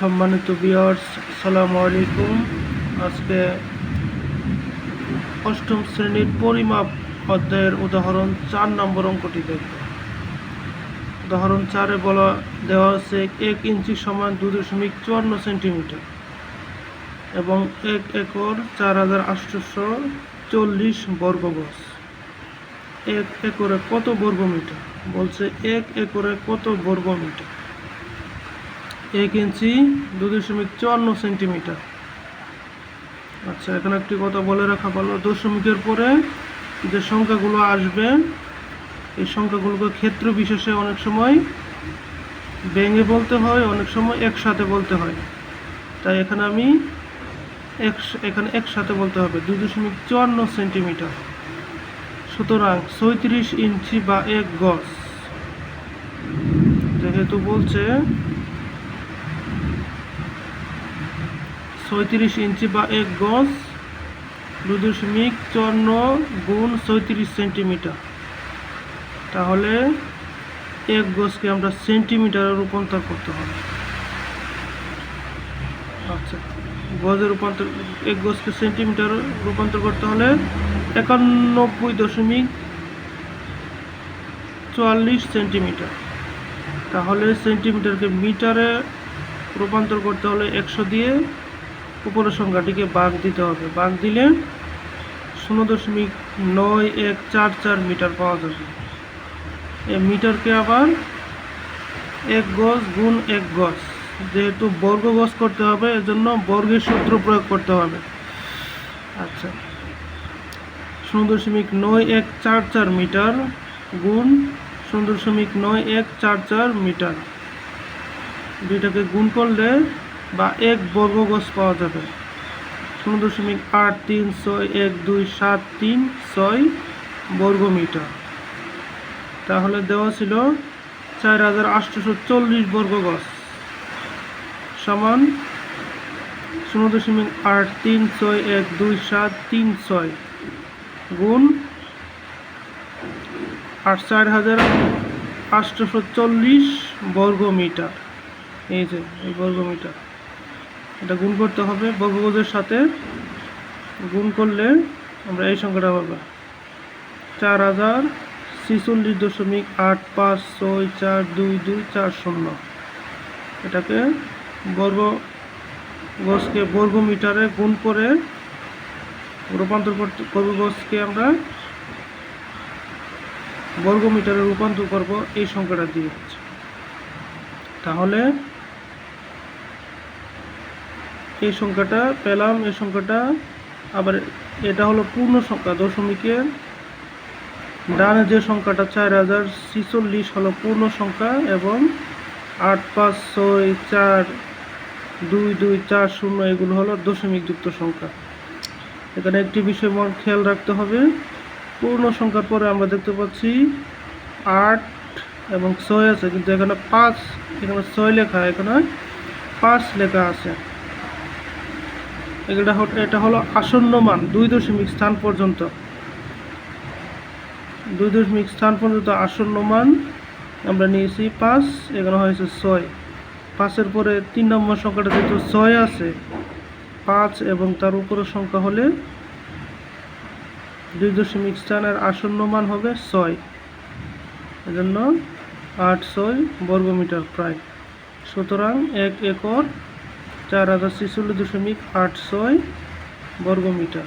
সম্মানিত বিয়ার্স সালামু আলাইকুম। আজকে অষ্টম শ্রেণির পরিমাপ অধ্যায়ের উদাহরণ চার নম্বর অঙ্কটি দেখব। উদাহরণ চারে বলা, দেওয়া আছে এক ইঞ্চি সমান দু দশমিক চুয়ান্ন সেন্টিমিটার এবং এক একর চার হাজার আটশোশো চল্লিশ বর্গ গজ এক একরে কত বর্গ মিটার বলছে এক একরে কত বর্গ মিটার এক ইঞ্চি, দু দশমিক চুয়ান্ন সেন্টিমিটার। আচ্ছা এখানে একটি কথা বলে রাখা ভালো, দশমিকের পরে যে সংখ্যাগুলো আসবে, এই সংখ্যাগুলোকে ক্ষেত্র বিশেষে অনেক সময় ভেঙে বলতে হয়, অনেক সময় একসাথে বলতে হয়। তাই এখানে আমি এক এখানে একসাথে বলতে হবে, দু দশমিক চুয়ান্ন সেন্টিমিটার। সুতরাং ছয়ত্রিশ ইঞ্চি বা এক গজ। যেহেতু বলছে ছয়ত্রিশ ইঞ্চি বা এক গজ। দু দশমিক চুয়ান্ন গুণ ছয়ত্রিশ সেন্টিমিটার। তাহলে এক গজকে আমরা সেন্টিমিটারে রূপান্তর করতে হবে। আচ্ছা গজে রূপান্তর, এক গজকে সেন্টিমিটার রূপান্তর করতে হলে একানব্বই দশমিক চুয়াল্লিশ সেন্টিমিটার। তাহলে সেন্টিমিটারকে মিটারে রূপান্তর করতে হলে একশো দিয়ে উপরের সংখ্যাটিকে বাঘ দিতে হবে। বাঘ দিলে শূন্য দশমিক নয় এক চার চার মিটার পাওয়া যাবে। এই মিটারকে আবার এক গজ গুণ এক গজ। যেহেতু বর্গ গজ করতে হবে, এজন্য বর্গের সূত্র প্রয়োগ করতে হবে। আচ্ছা। শূন্য দশমিক নয় এক চার চার মিটার গুণ শূন্য দশমিক নয় এক চার চার মিটার। দুইটাকে গুণ করলে বা এক বর্গ গজ পাওয়া যাবে। শূন্য দশমিক আট তিন ছয় এক দুই সাত তিন ছয় বর্গ মিটার। তাহলে দেওয়া ছিল চার হাজার আটশোশো চল্লিশ বর্গ গজ সমান শূন্য দশমিক আট তিন ছয় এক দুই সাত তিন ছয় গুণ আট চার হাজার আটশোশো চল্লিশ বর্গ মিটার। এই যে, এই বর্গ মিটার। এটা গুণ করতে হবে বর্গগজের সাথে। গুণ করলে আমরা এই সংখ্যাটা পাবো। চার হাজার ছিচল্লিশ দশমিক আট পাঁচ ছয় চার দুই দুই চার শূন্য। এটাকে বর্গ গজকে বর্গ মিটারে গুণ করে রূপান্তর করতে গজকে আমরা বর্গ মিটারে রূপান্তর করব এই সংখ্যাটা দিয়ে। তাহলে এই সংখ্যাটা পেলাম, এই সংখ্যাটা। আবার এটা হলো পূর্ণ সংখ্যা দশমিকের ডানে যে সংখ্যাটা চার হাজার ছিচল্লিশ হলো পূর্ণ সংখ্যা এবং আট, পাঁচ, ছয়, চার, দুই দুই, চার, শূন্য এগুলো হলো দশমিক যুক্ত সংখ্যা। এখানে একটি বিষয় মন খেয়াল রাখতে হবে। পূর্ণ সংখ্যার পরে আমরা দেখতে পাচ্ছি আট এবং ছয় আছে, কিন্তু এখানে পাঁচ, এখানে ছয় লেখা, এখানে পাঁচ লেখা আছে। এটা হলো এটা হলো আসন্ন মান, দুই দশমিক স্থান পর্যন্ত। দুই দশমিক স্থান পর্যন্ত আসন্ন মান আমরা নিয়েছি পাঁচ, এখানে হয়েছে ছয়। পাঁচের পরে তিন নম্বর সংখ্যাটা যেহেতু ছয় আছে, পাঁচ এবং তার উপরের সংখ্যা হলে দুই দশমিক স্থানের আসন্ন মান হবে ছয়। এজন্য আট ছয় বর্গমিটার প্রায়। সুতরাং এক একর চার হাজার ছিচল্লিশ দশমিক আট ছয় বর্গমিটার।